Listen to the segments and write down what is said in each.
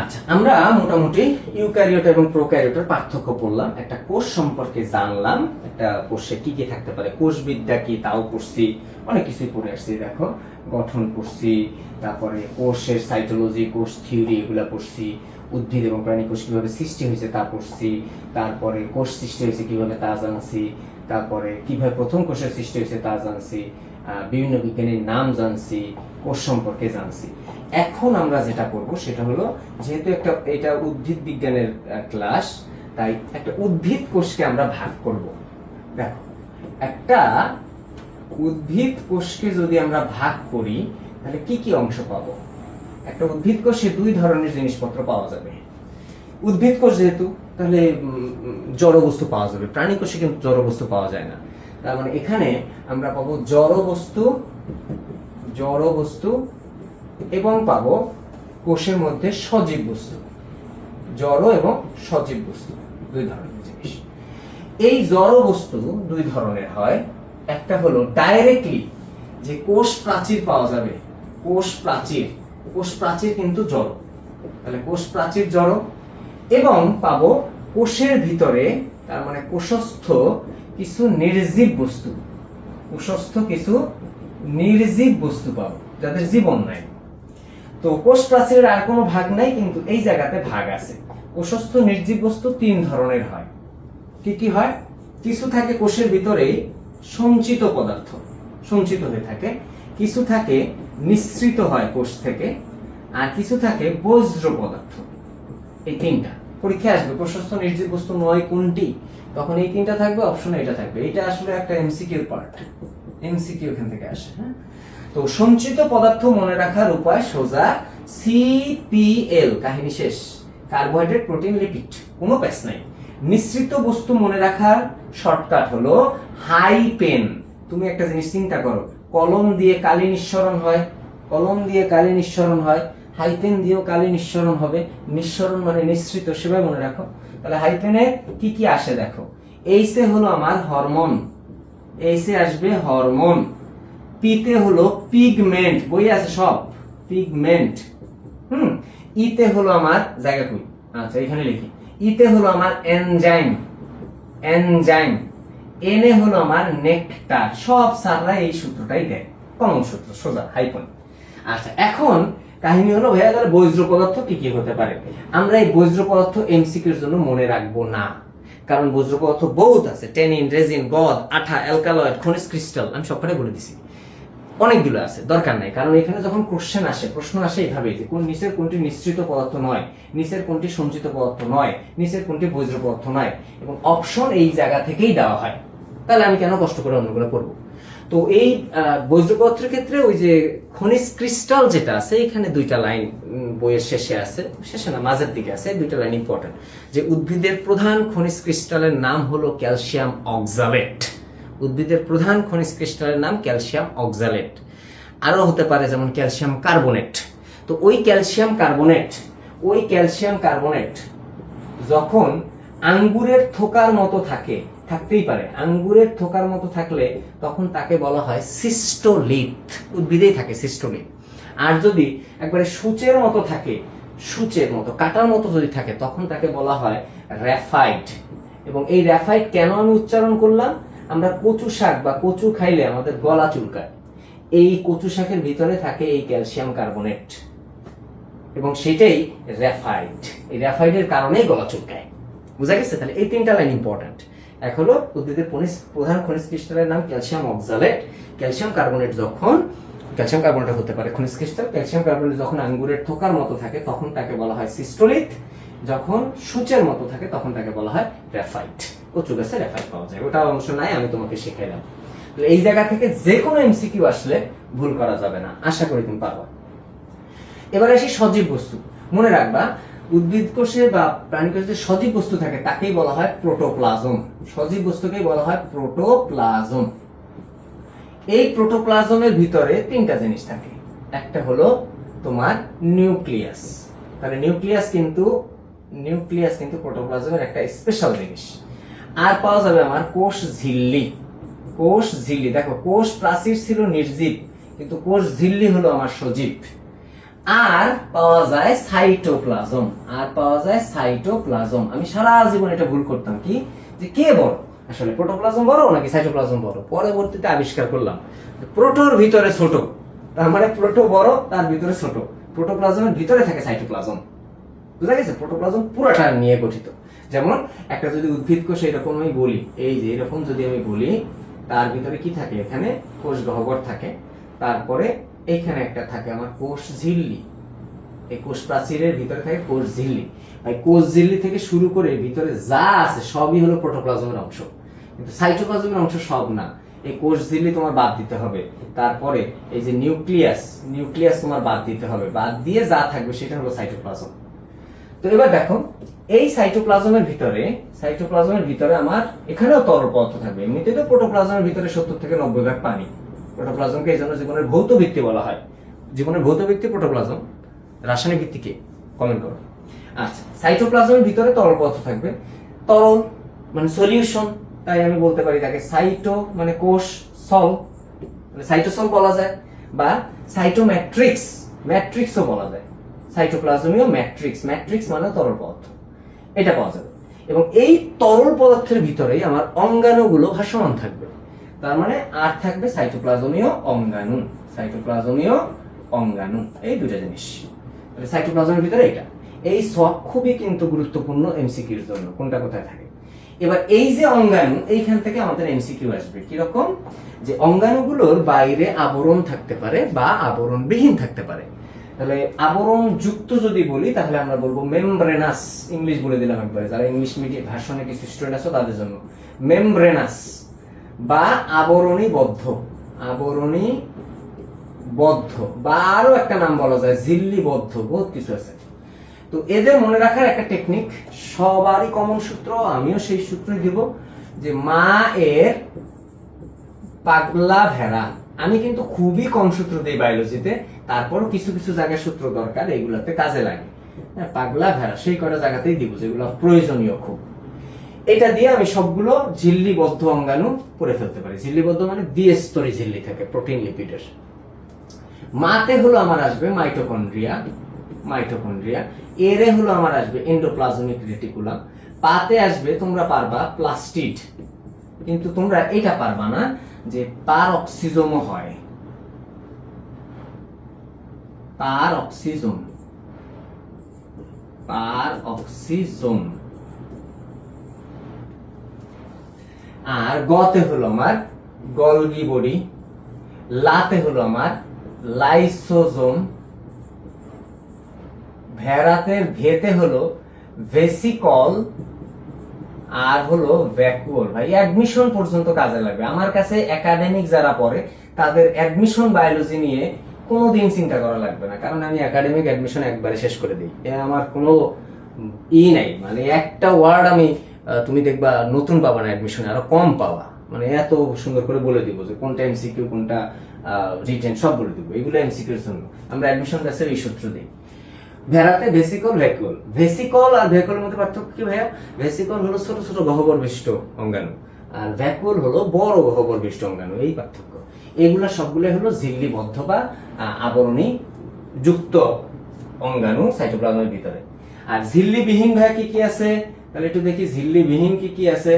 আচ্ছা আমরা মোটামুটি ইউক্যারিওট এবং প্রোক্যারিওটের পার্থক্য পড়লাম। একটা কোষ সম্পর্কে জানলাম, একটা কোষে কি কি থাকতে পারে, কোষবিদ্যা কি, তাও পড়ছি, অনেক কিছুই পড়ে আসছি, দেখো। গঠন পড়ছি, তারপরে কোষের সাইটোলজি কোষ থিওরি এগুলা পড়ছি, উদ্ভিদ এবং প্রাণী কোষ কীভাবে সৃষ্টি হয়েছে তা পড়ছি, তারপরে কোষ সৃষ্টি হয়েছে কীভাবে তা জানছি, তারপরে কীভাবে প্রথম কোষের সৃষ্টি হয়েছে তা জানছি বিভিন্ন বিজ্ঞানীর নাম জানছি কোষ সম্পর্কে জানছি। এখন আমরা যেটা করব সেটা হলো যেহেতু একটা এটা উদ্ভিদ বিজ্ঞানের ক্লাস তাই একটা উদ্ভিদ কোষকে আমরা ভাগ করব। দেখো একটা উদ্ভিদ কোষকে যদি আমরা ভাগ করি তাহলে কি কি অংশ পাবো? একটা উদ্ভিদ কোষে দুই ধরনের জিনিসপত্র পাওয়া যাবে। উদ্ভিদ কোষ যেহেতু তাহলে উম, উম, জড় বস্তু পাওয়া যাবে। প্রাণী কোষে কিন্তু জড় বস্তু পাওয়া যায় না। তার মানে এখানে আমরা পাবো জড় বস্তু জড় বস্তু এবং পাবো কোষের মধ্যে সজীব বস্তু। জড় এবং সজীব বস্তু, দুই ধরনের জিনিস। এই জড় বস্তু দুই ধরনের হয়। একটা হলো ডাইরেক্টলি যে কোষ প্রাচীর পাওয়া যাবে। কোষ প্রাচীর কোষ প্রাচীর কিন্তু জড়। তাহলে কোষ প্রাচীর জড়। এবং পাবো কোষের ভিতরে তার মানে কোষস্থ কিছু নির্জীব বস্তু। কোষস্থ কিছু নির্জীব বস্তু পাবো, যাদের জীবন নাই। তো কোষ প্রাচীরের আর কোনো ভাগ নাই, কিন্তু এই জায়গাতে ভাগ আছে। কোষস্থ নির্জীব বস্তু তিন ধরনের হয়। কি কি হয়? কিছু থাকে কোষের ভিতরে সঞ্চিত পদার্থ, সঞ্চিত হয়ে থাকে। কিছু থাকে নিঃসৃত হয় কোষ থেকে, আর কিছু থাকে বজ্র পদার্থ। এই তিনটা। পরীক্ষায় আসবে, প্রশস্ত নির্জীব বস্তু নয় কোনটি, তখন এই তিনটা থাকবে অপশনে এটা থাকবে। এটা আসলে একটা এমসিকিউ পার্ট এমসিকিউ এখান থেকে আসে হ্যাঁ? তো সঞ্চিত পদার্থ মনে রাখার উপায় সোজা সিপিএল কাহিনী শেষ। কার্বোহাইড্রেট প্রোটিন লিপিড, কোনো প্যাস নাই। মিশ্রিত বস্তু মনে রাখার শর্টকাট হলো হাই পেন তুমি একটা জিনিস চিন্তা করো, কলম দিয়ে কালি নিঃসরণ হয়, কলম দিয়ে কালি নিঃসরণ হয় হাই পেন দিয়েও কালি নিঃসরণ হবে। নিঃসরণ মানে নিঃসৃত, সেভাবে মনে রাখো। তাহলে হাই পেনে কি কি আসে দেখো? এইসে হলো আমার হরমোন। এইসে আসবে হরমোন। পিতে হলো পিগমেন্ট। বই আছে সব? পিগমেন্ট। হুম? ইতে হলো আমার জায়গা কই? আচ্ছা এখানে লিখি। ইতে হলো আমার এনজাইম। এনজাইম। এনে হলো আমার নেকটার। সব স্যাররা এই সূত্রটাই দেয়। কমন সূত্র, সোজা, হাইপন। আচ্ছা এখন কাহিনী হলো, ভাইয়া, তাহলে বজ্র পদার্থ কি কি হতে পারে? আমরা এই বজ্র পদার্থ এমসিকিউর জন্য মনে রাখব না। কারণ বজ্র পদার্থ বহুত আছে। টেনিন, রেজিন, গদ, আঠা, অ্যালকালয়েড, খনিজ ক্রিস্টাল, আমি সবকটাই বলে দিছি। অনেকগুলো আছে, দরকার নাই। কারণ এখানে যখন কোশ্চেন আসে, প্রশ্ন আসে এইভাবে যে কোন নিচের কোনটি নিশ্চিত পদার্থ নয়, নিচের কোনটি সঞ্চিত পদার্থ নয়, নিচের কোনটি বজ্র পদার্থ নয়, এবং অপশন এই জায়গা থেকেই দেওয়া হয়। তাহলে আমি কেন কষ্ট করে অন্যগুলো করব? তো এই আহ, বজ্র পদার্থের ক্ষেত্রে ওই যে খনিজ ক্রিস্টাল যেটা আছে এখানে দুইটা লাইন বইয়ের শেষে আছে শেষে না মাঝের দিকে আছে দুইটা লাইন ইম্পর্টেন্ট যে উদ্ভিদের প্রধান খনিজ ক্রিস্টালের নাম হলো ক্যালসিয়াম অক্সালেট। উদ্ভিদের প্রধান খনিজ ক্রিস্টালের নাম ক্যালসিয়াম অক্সালেট। আরও হতে পারে যেমন ক্যালসিয়াম কার্বনেট। তো ওই ক্যালসিয়াম কার্বনেট ওই ক্যালসিয়াম কার্বনেট যখন আঙ্গুরের থোকার মতো থাকে থাকতেই পারে। আঙ্গুরের থোকার মতো থাকলে তখন তাকে বলা হয় সিস্টোলিথ। উদ্ভিদেই থাকে সিস্টোলিথ। আর যদি একবারে সূচের মতো থাকে, সূচের মতো, কাটার মতো যদি থাকে, তখন তাকে বলা হয় র্যাফাইট। এবং এই র্যাফাইট কেন আমি উচ্চারণ করলাম? আমরা কচু শাক বা কচু খাইলে আমাদের গলা চুলকায়। এই কচু শাকের ভিতরে থাকে এই ক্যালসিয়াম কার্বনেট। এবং সেটাই র্যাফাইট। এই র্যাফাইটের কারণেই গলা চুলকায়। বুঝা গেছে? তাহলে এই তিনটা লাইন ইম্পর্ট্যান্ট এক হলো উদ্ভিদের প্রধান খনিজ ক্রিস্টালের নাম ক্যালসিয়াম অক্সালেট ক্যালসিয়াম কার্বনেট যখন, ক্যালসিয়াম কার্বনেট হতে পারে খনিজ ক্রিস্টাল, ক্যালসিয়াম কার্বনেট যখন আঙ্গুরের থোকার মতো থাকে, তখন তাকে বলা হয় সিস্টোলিথ। যখন সূচের মতো থাকে, তখন তাকে বলা হয় র্যাফাইট কচু গাছে র্যাফাইট পাওয়া যায়। ওটা অংশ নাই, আমি তোমাকে শেখাইলাম তাহলে এই জায়গা থেকে যে কোনো এমসিকিউ আসলে ভুল করা যাবে না। আশা করি তুমি পারবা। এবার আসি সজীব বস্তু। মনে রাখবা উদ্ভিদ কোষে বা প্রাণী কোষে যে সজীব বস্তু থাকে, তাকেই বলা হয় প্রোটোপ্লাজম। সজীব বস্তুকেই বলা হয় প্রোটোপ্লাজম। এই প্রোটোপ্লাজমের ভিতরে তিনটা জিনিস থাকে। একটা হলো তোমার নিউক্লিয়াস। তাহলে নিউক্লিয়াস কিন্তু নিউক্লিয়াস কিন্তু প্রোটোপ্লাজমের একটা স্পেশাল জিনিস। আর পাওয়া যাবে আমার কোষ ঝিল্লি। কোষ ঝিল্লি, দেখো, কোষ প্রাচীর ছিল নির্জীব, কিন্তু কোষ ঝিল্লি হলো আমার সজীব। আর পাওয়া যায় সাইটোপ্লাজম। আর পাওয়া যায় সাইটোপ্লাজম। আমি সারা জীবন এটা ভুল করতাম কি? যে কে বড়? আসলে প্রোটোপ্লাজম বড় নাকি সাইটোপ্লাজম বড়? পরবর্তীতে আবিষ্কার করলাম। প্রোটোর ভিতরে ছোট। তার মানে প্রোটো বড়, তার ভিতরে ছোট। প্রোটোপ্লাজমের ভিতরে থাকে সাইটোপ্লাজম। বুঝা গেছে? প্রোটোপ্লাজম পুরোটা নিয়ে গঠিত। যেমন একটা যদি উদ্ভিদ কোষ এরকম আমি বলি, এই যে এরকম যদি আমি বলি, তার ভিতরে কি থাকে? এখানে কোষ গহ্বর থাকে। তারপরে এইখানে একটা থাকে আমার কোষ ঝিল্লি। এই কোষ প্রাচীরের ভিতরে থাকে কোষ ঝিল্লি। ভাই, কোষ ঝিল্লি থেকে শুরু করে ভিতরে যা আছে সবই হলো প্রোটোপ্লাজমের অংশ। কিন্তু সাইটোপ্লাজমের অংশ সব না। এই কোষ ঝিল্লি তোমার বাদ দিতে হবে। তারপরে এই যে নিউক্লিয়াস নিউক্লিয়াস তোমার বাদ দিতে হবে। বাদ দিয়ে যা থাকবে সেটা হলো সাইটোপ্লাজম তো এবার দেখো, এই সাইটোপ্লাজমের ভিতরে সাইটোপ্লাজমের ভিতরে আমার এখানেও তরল পদার্থ থাকবে। এমনিতেই তো প্রোটোপ্লাজমের ভিতরে সত্তর থেকে নব্বই ভাগ পানি। প্রোটোপ্লাজমকে এই জন্য জীবনের ভৌত ভিত্তি বলা হয়। জীবনের ভৌত ভিত্তি প্রোটোপ্লাজম রাসায়নিক ভিত্তিকে কমেন্ট করো। আচ্ছা সাইটোপ্লাজমের ভিতরে তরল পদার্থ থাকবে। তরল মানে সলিউশন তাই আমি বলতে পারি তাকে সাইটো মানে কোষ সল মানে সাইটোসল বলা যায়, বা সাইটোম্যাট্রিক্স ম্যাট্রিক্সও বলা যায়। সাইটোপ্লাজমীয় ম্যাট্রিক্স ম্যাট্রিক্স মানে তরল পদার্থ। এটা পাওয়া যাবে। এবং এই তরল পদার্থের ভিতরেই আমার অঙ্গাণুগুলো ভাসমান থাকবে। তার মানে আর থাকবে সাইটোপ্লাজমীয় অঙ্গাণু সাইটোপ্লাজমীয় অঙ্গাণু, এই দুটা জিনিস। সাইটোপ্লাজমের ভিতরে এটা এই সব খুবই কিন্তু গুরুত্বপূর্ণ এমসিকিউর জন্য, কোনটা কোথায় থাকে? এবার এই যে অঙ্গাণু, এইখান থেকে আমাদের এমসিকিউ আসবে। কীরকম? যে অঙ্গাণুগুলোর বাইরে আবরণ থাকতে পারে বা আবরণবিহীন থাকতে পারে। তাহলে আবরণ যুক্ত যদি বলি, তাহলে আমরা বলব মেমব্রেনাস ইংলিশ বলে দিলাম একবারে। যারা ইংলিশ মিডিয়াম ভার্সনে কিছু স্টুডেন্ট আছে, তাদের জন্য। মেমব্রেনাস বা আবরণী বদ্ধ আবরণী বদ্ধ বা আরও একটা নাম বলা যায় ঝিল্লি বদ্ধ বহুত কিছু আছে। তো এদের মনে রাখার একটা টেকনিক সবারই কমন সূত্র আমিও সেই সূত্রই দিব যে মা এর পাগলা ভেড়া। আমি কিন্তু খুবই কম সূত্র দিই বায়োলজিতে তারপরও কিছু কিছু জায়গায় সূত্র দরকার এগুলাতে কাজে লাগে। হ্যাঁ, পাগলা ভেড়া সেই কটা জায়গাতেই দিব যেগুলো প্রয়োজনীয় খুব। এটা দিয়ে আমি সবগুলো ঝিল্লিবদ্ধ অঙ্গাণু করে ফেলতে পারি। ঝিল্লিবদ্ধ মানে দ্বিস্তরী ঝিল্লি থাকে, প্রোটিন লিপিডের। মাতে হলো আমার আসবে মাইটোকন্ড্রিয়া মাইটোকন্ড্রিয়া। এরে হলো আমার আসবে এন্ডোপ্লাজমিক রেটিকুলাম। পাতে আসবে, তোমরা পারবা, প্লাস্টিড। কিন্তু তোমরা এটা পারবা না যে পার অক্সিজমও হয়। পার অক্সিজম আর গতে হলো আমার গলগি বডি, লাতে হলো আমার লাইসোজোম ভেড়াতের ভেতে হলো ভেসিকল আর হলো ভ্যাকুয়াল। ভাই অ্যাডমিশন পর্যন্ত কাজে লাগবে। আমার কাছে একাডেমিক যারা পড়ে, তাদের অ্যাডমিশন বায়োলজি নিয়ে কোনোদিন চিন্তা করা লাগবে না। কারণ আমি একাডেমিক অ্যাডমিশন একবারে শেষ করে দিই। আমার কোনো ই নাই। মানে একটা ওয়ার্ড আমি তুমি দেখবা নতুন পাবা না অ্যাডমিশনে আরও কম পাবা। মানে এত সুন্দর করে বলে দিব যে কোনটা এমসিকিউ কোনটা রিটেন সব বলে দিব। এগুলো এমসিকিউর জন্য। আমরা অ্যাডমিশন ব্যাসের এই সূত্র দিই। ভেড়াতে ভেসিকল ভ্যাকুয়াল ভেসিকল আর ভ্যাকুয়ালের মধ্যে পার্থক্য কি ভাইয়া? ভেসিকল হলো ছোট ছোট গহ্বর বিশিষ্ট অঙ্গাণু। আর ভ্যাকুয়াল হলো বড় গহ্বর বিশিষ্ট অঙ্গাণু। এই পার্থক্য। এগুলা সবগুলো হলো ঝিল্লিবদ্ধ বা আবরণী যুক্ত অঙ্গাণু সাইটোপ্লাজমের ভিতরে। আর ঝিল্লিবিহীন ভাইয়া কি কি আছে? তাহলে একটু দেখি ঝিল্লিবিহীন কি কি আছে?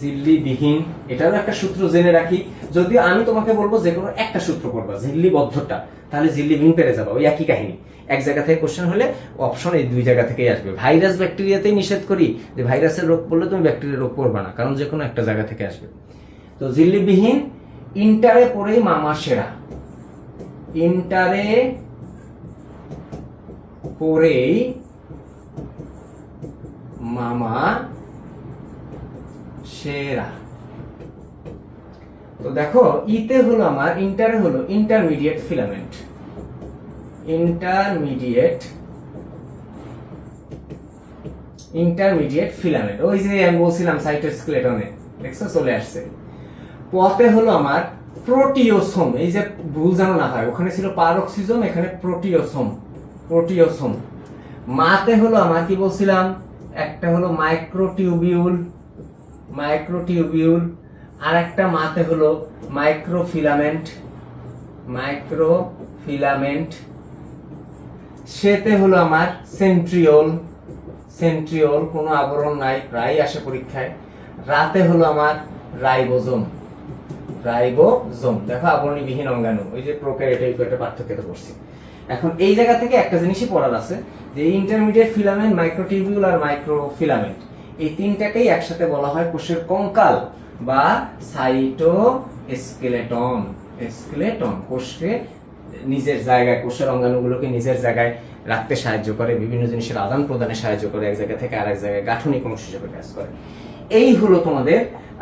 ঝিল্লিবিহীন এটারও একটা সূত্র জেনে রাখি। যদি আমি তোমাকে বলব যে কোনো একটা সূত্র করবা ঝিল্লিবদ্ধটা তাহলে ঝিল্লিবিহীন পেরে যাবা, ওই একই কাহিনী। এক জায়গা থেকে কোশ্চেন হলে অপশন এই দুই জায়গা থেকেই আসবে। ভাইরাস ব্যাকটেরিয়াতেই নিষেধ করি, যে ভাইরাসের রোগ পড়লে তুমি ব্যাকটেরিয়ার রোগ পড়বা না, কারণ যে কোনো একটা জায়গা থেকে আসবে। তো ঝিল্লিবিহীন ইন্টারে পড়েই মামা সেরা। ইন্টারে পড়েই মামা সেরা তো দেখো, ইতে হলো আমার, ইন্টারে হলো intermediate filament intermediate intermediate filament ওই যে আমি বলছিলাম সাইটোস্কেলেটনে দেখছ? চলে আসছে। পথে হলো আমার প্রোটিওসোম এই যে ভুল যেন না হয়, ওখানে ছিল পারক্সিজম এখানে প্রোটিওসোম প্রোটিওসোম মাতে হলো আমার, কি বলছিলাম? একটা হলো মাইক্রোটিউবিউল মাইক্রোটিউবিউল আর একটা মাতে হলো মাইক্রোফিলামেন্ট মাইক্রো ফিলামেন্ট সেতে হলো আমার সেন্ট্রিওল সেন্ট্রিওল কোনো আবরণ নাই প্রায় আসে পরীক্ষায়। রাতে হলো আমার রাইবোজোম রাইবোজোম। দেখো আবরণীবিহীন অঙ্গাণু, ওই যে প্রোক্যারিওট ইউক্যারিওটের পার্থক্য করছি। এখন এই জায়গা থেকে একটা জিনিসই পড়ার আছে, যে ইন্টারমিডিয়েট ফিলামেন্ট মাইক্রোটিবিউল আর মাইক্রোফিলামেন্ট এই তিনটাকেই একসাথে বলা হয় কোষের কঙ্কাল বা সাইটো স্কেলেটন স্কেলেটন কোষকে নিজের জায়গায়, কোষের অঙ্গাণুগুলোকে নিজের জায়গায় রাখতে সাহায্য করে, বিভিন্ন জিনিসের আদান প্রদানে সাহায্য করে, এক জায়গা থেকে আরেক জায়গায় গাঠনিক অংশ হিসেবে কাজ করে। এই হলো তোমাদের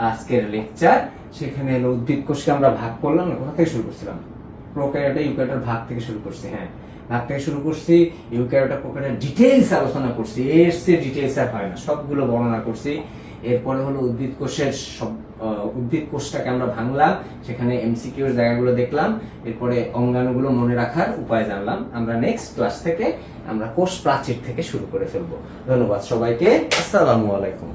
আজকের লেকচার সেখানে হলো উদ্ভিদ কোষকে আমরা ভাগ করলাম কোথা থেকে শুরু করছিলাম। প্রোক্যারিওটা ইউক্যারিওটার ভাগ থেকে শুরু করছি হ্যাঁ। ভাগ থেকে শুরু করছি ইউক্যারিওটা প্রোক্যারিওটার ডিটেইলস আলোচনা করছি, এর সে ডিটেইলস আর হয় না, সবগুলো বর্ণনা করছি। এরপরে হলো উদ্ভিদ কোষের সব উদ্ভিদ কোষটাকে আমরা ভাঙলাম, সেখানে এমসিকিউর জায়গাগুলো দেখলাম, এরপরে অঙ্গাণুগুলো মনে রাখার উপায় জানলাম। আমরা নেক্সট ক্লাস থেকে আমরা কোষ প্রাচীর থেকে শুরু করে ফেলব। ধন্যবাদ সবাইকে, আসসালামু আলাইকুম।